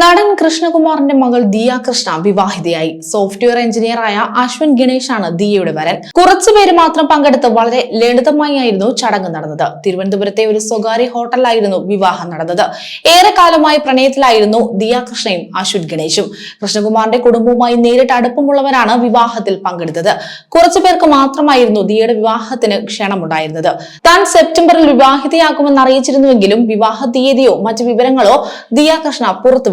നടൻ കൃഷ്ണകുമാറിന്റെ മകൾ ദിയ കൃഷ്ണ വിവാഹിതയായി. സോഫ്റ്റ്വെയർ എഞ്ചിനീയറായ അശ്വിൻ ഗണേഷാണ് ദിയയുടെ വരൻ. കുറച്ചുപേര് മാത്രം പങ്കെടുത്ത് വളരെ ലളിതമായി ആയിരുന്നു ചടങ്ങ് നടന്നത്. തിരുവനന്തപുരത്തെ ഒരു സ്വകാര്യ ഹോട്ടലിലായിരുന്നു വിവാഹം നടന്നത്. ഏറെക്കാലമായി പ്രണയത്തിലായിരുന്നു ദിയ കൃഷ്ണയും അശ്വിൻ ഗണേഷും. കൃഷ്ണകുമാറിന്റെ കുടുംബവുമായി നേരിട്ട് അടുപ്പമുള്ളവരാണ് വിവാഹത്തിൽ പങ്കെടുത്തത്. കുറച്ചുപേർക്ക് മാത്രമായിരുന്നു ദിയയുടെ വിവാഹത്തിന് ക്ഷണമുണ്ടായിരുന്നത്. താൻ സെപ്റ്റംബറിൽ വിവാഹിതയാക്കുമെന്ന് അറിയിച്ചിരുന്നുവെങ്കിലും വിവാഹ തീയതിയോ മറ്റു വിവരങ്ങളോ ദിയ കൃഷ്ണ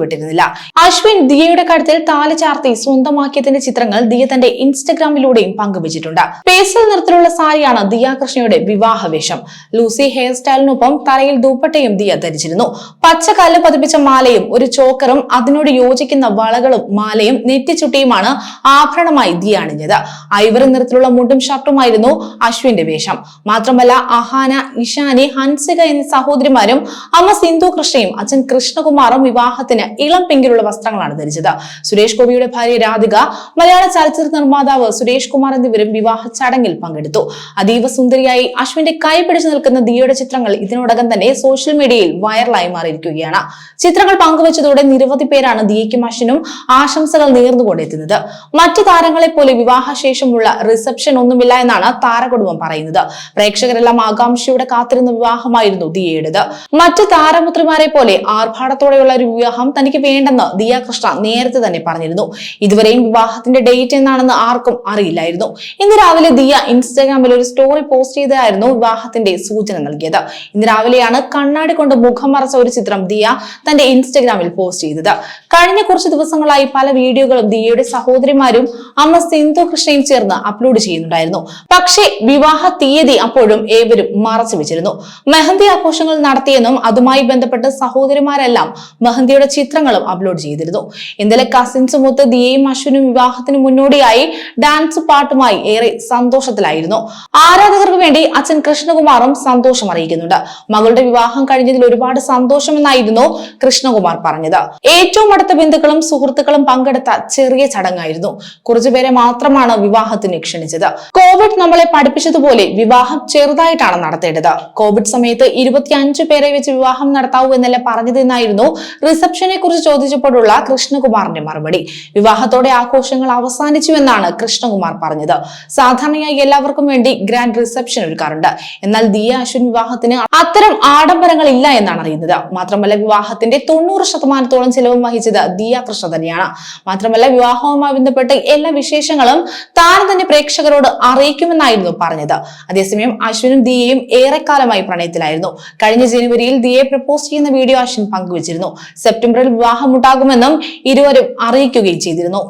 പുറത്തുവിട്ടിരുന്നില്ല അശ്വിൻ ദിയയുടെ കഴുത്തിൽ താലി ചാർത്തി സ്വന്തമാക്കിയതിന്റെ ചിത്രങ്ങൾ ദിയ തന്റെ ഇൻസ്റ്റഗ്രാമിലൂടെയും പങ്കുവച്ചിട്ടുണ്ട്. പേസൽ നിറത്തിലുള്ള സാരിയാണ് ദിയ കൃഷ്ണയുടെ വിവാഹവേഷം ലൂസി ഹെയർ സ്റ്റൈലിനൊപ്പം തലയിൽ ദൂപ്പട്ടയും ദിയ ധരിച്ചിരുന്നു. പച്ചക്കല്ല് പതിപ്പിച്ച മാലയും ഒരു ചോക്കറും അതിനോട് യോജിക്കുന്ന വളകളും മാലയും നെറ്റിച്ചുട്ടിയുമാണ് ആഭരണമായി ദിയ അണിഞ്ഞത്. ഐവറി നിറത്തിലുള്ള മുണ്ടും ഷർട്ടുമായിരുന്നു അശ്വിന്റെ വേഷം. മാത്രമല്ല അഹാന ഇഷാനി ഹൻസിക എന്നീ സഹോദരിമാരും അമ്മ സിന്ധു കൃഷ്ണയും അച്ഛൻ കൃഷ്ണകുമാറും വിവാഹത്തിന് ഇളം പിങ്കിലുള്ള വസ്ത്രങ്ങളാണ് ധരിച്ചത്. സുരേഷ് ഗോപിയുടെ ഭാര്യ രാധിക മലയാള ചലച്ചിത്ര നിർമ്മാതാവ് സുരേഷ് കുമാർ എന്നിവരും വിവാഹ ചടങ്ങിൽ പങ്കെടുത്തു. അതീവ സുന്ദരിയായി അശ്വിന്റെ കൈ പിടിച്ചു നിൽക്കുന്ന ദിയയുടെ ചിത്രങ്ങൾ ഇതിനോടകം തന്നെ സോഷ്യൽ മീഡിയയിൽ വൈറലായി മാറിയിരിക്കുകയാണ്. ചിത്രങ്ങൾ പങ്കുവച്ചതോടെ നിരവധി പേരാണ് ദിയയ്ക്കും അശ്വിനും ആശംസകൾ നേർന്നുകൊണ്ടെത്തുന്നത് മറ്റു താരങ്ങളെ പോലെ വിവാഹശേഷമുള്ള റിസപ്ഷൻ ഒന്നുമില്ല എന്നാണ് താരകുടുംബം പറയുന്നത്. പ്രേക്ഷകരെല്ലാം ആകാംക്ഷയോടെ കാത്തിരുന്ന വിവാഹമായിരുന്നു ദിയയുടേത്. മറ്റു താരപുത്രിമാരെ പോലെ ആർഭാടത്തോടെയുള്ള ഒരു വിവാഹം തനിക്ക് വേണ്ടെന്ന് ദിയ കൃഷ്ണ നേരത്തെ തന്നെ പറഞ്ഞിരുന്നു. ഇതുവരെയും വിവാഹത്തിന്റെ ഡേറ്റ് എന്നാണെന്ന് ആർക്കും അറിയില്ലായിരുന്നു. ഇന്ന് രാവിലെ ദിയ ഇൻസ്റ്റാഗ്രാമിൽ ഒരു സ്റ്റോറി പോസ്റ്റ് ചെയ്തായിരുന്നു വിവാഹത്തിന്റെ സൂചന നൽകിയത്. ഇന്ന് രാവിലെയാണ് കണ്ണാടി കൊണ്ട് മുഖം മറച്ച ഒരു ചിത്രം ദിയ തന്റെ ഇൻസ്റ്റഗ്രാമിൽ പോസ്റ്റ് ചെയ്തത്. കഴിഞ്ഞ കുറച്ച് ദിവസങ്ങളായി പല വീഡിയോകളും ദിയയുടെ സഹോദരിമാരും അമ്മ സിന്ധു കൃഷ്ണയും ചേർന്ന് അപ്ലോഡ് ചെയ്യുന്നുണ്ടായിരുന്നു. പക്ഷേ വിവാഹ തീയതി അപ്പോഴും ഏവരും മറച്ചു വെച്ചിരുന്നു. മെഹന്തി ആഘോഷങ്ങൾ നടത്തിയെന്നും അതുമായി ബന്ധപ്പെട്ട് സഹോദരിമാരെല്ലാം മെഹന്തിയുടെ ചിത്രങ്ങളും അപ്ലോഡ് ചെയ്തിരുന്നു. ഇന്നലെ കസിൻസ് ഒത്ത് ദിയയും അശ്വിനും വിവാഹത്തിന് മുന്നോടിയായി ഡാൻസ് പാട്ടുമായി ഏറെ സന്തോഷത്തിലായിരുന്നു. ആരാധകർക്ക് വേണ്ടി അച്ഛൻ കൃഷ്ണകുമാറും സന്തോഷം അറിയിക്കുന്നുണ്ട്. മകളുടെ വിവാഹം കഴിഞ്ഞതിൽ ഒരുപാട് സന്തോഷമെന്നായിരുന്നു കൃഷ്ണകുമാർ പറഞ്ഞത്. ഏറ്റവും അടുത്ത ബന്ധുക്കളും സുഹൃത്തുക്കളും പങ്കെടുത്ത ചെറിയ ചടങ്ങായിരുന്നു. കുറച്ചുപേരെ മാത്രമാണ് വിവാഹത്തിന് ക്ഷണിച്ചത്. കോവിഡ് നമ്മളെ പഠിപ്പിച്ചതുപോലെ വിവാഹം ചെറുതായിട്ടാണ് നടത്തേണ്ടത്. കോവിഡ് സമയത്ത് ഇരുപത്തിയഞ്ച് പേരെ വെച്ച് വിവാഹം നടത്താവൂ എന്നല്ല പറഞ്ഞതെന്നായിരുന്നു റിസപ്ഷനെ കുറിച്ച് ചോദിച്ചപ്പോഴുള്ള കൃഷ്ണകുമാറിന്റെ മറുപടി. വിവാഹത്തോടെ ആഘോഷങ്ങൾ അവസാനിച്ചു എന്നാണ് കൃഷ്ണകുമാർ പറഞ്ഞത്. സാധാരണയായി എല്ലാവർക്കും വേണ്ടി ഗ്രാൻഡ് റിസപ്ഷൻ ഒരുക്കാറുണ്ട്. എന്നാൽ ദിയ അശ്വിൻ വിവാഹത്തിന് അത്തരം ആഡംബരങ്ങൾ ഇല്ല എന്നാണ് അറിയുന്നത്. മാത്രമല്ല വിവാഹത്തിന്റെ തൊണ്ണൂറ് ശതമാനത്തോളം ചെലവും വഹിച്ചത് ദിയ കൃഷ്ണ തന്നെയാണ്. മാത്രമല്ല വിവാഹവുമായി ബന്ധപ്പെട്ട എല്ലാ വിശേഷങ്ങളും താൻ തന്നെ പ്രേക്ഷകരോട് അറിയിക്കുമെന്നായിരുന്നു പറഞ്ഞത്. അതേസമയം അശ്വിനും ദിയയും ഏറെക്കാലമായി പ്രണയത്തിലായിരുന്നു. കഴിഞ്ഞ ജനുവരിയിൽ ദിയെ പ്രപ്പോസ് ചെയ്യുന്ന വീഡിയോ അശ്വിൻ പങ്കുവച്ചിരുന്നു. സെപ്റ്റംബറിൽ വിവാഹമുണ്ടാകുമെന്നും ഇരുവരും അറിയിക്കുകയും ചെയ്തിരുന്നു.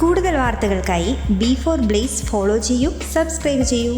കൂടുതൽ വാർത്തകൾക്കായി ബി ഫോർ ബ്ലേസ് ഫോളോ ചെയ്യൂ സബ്സ്ക്രൈബ് ചെയ്യൂ.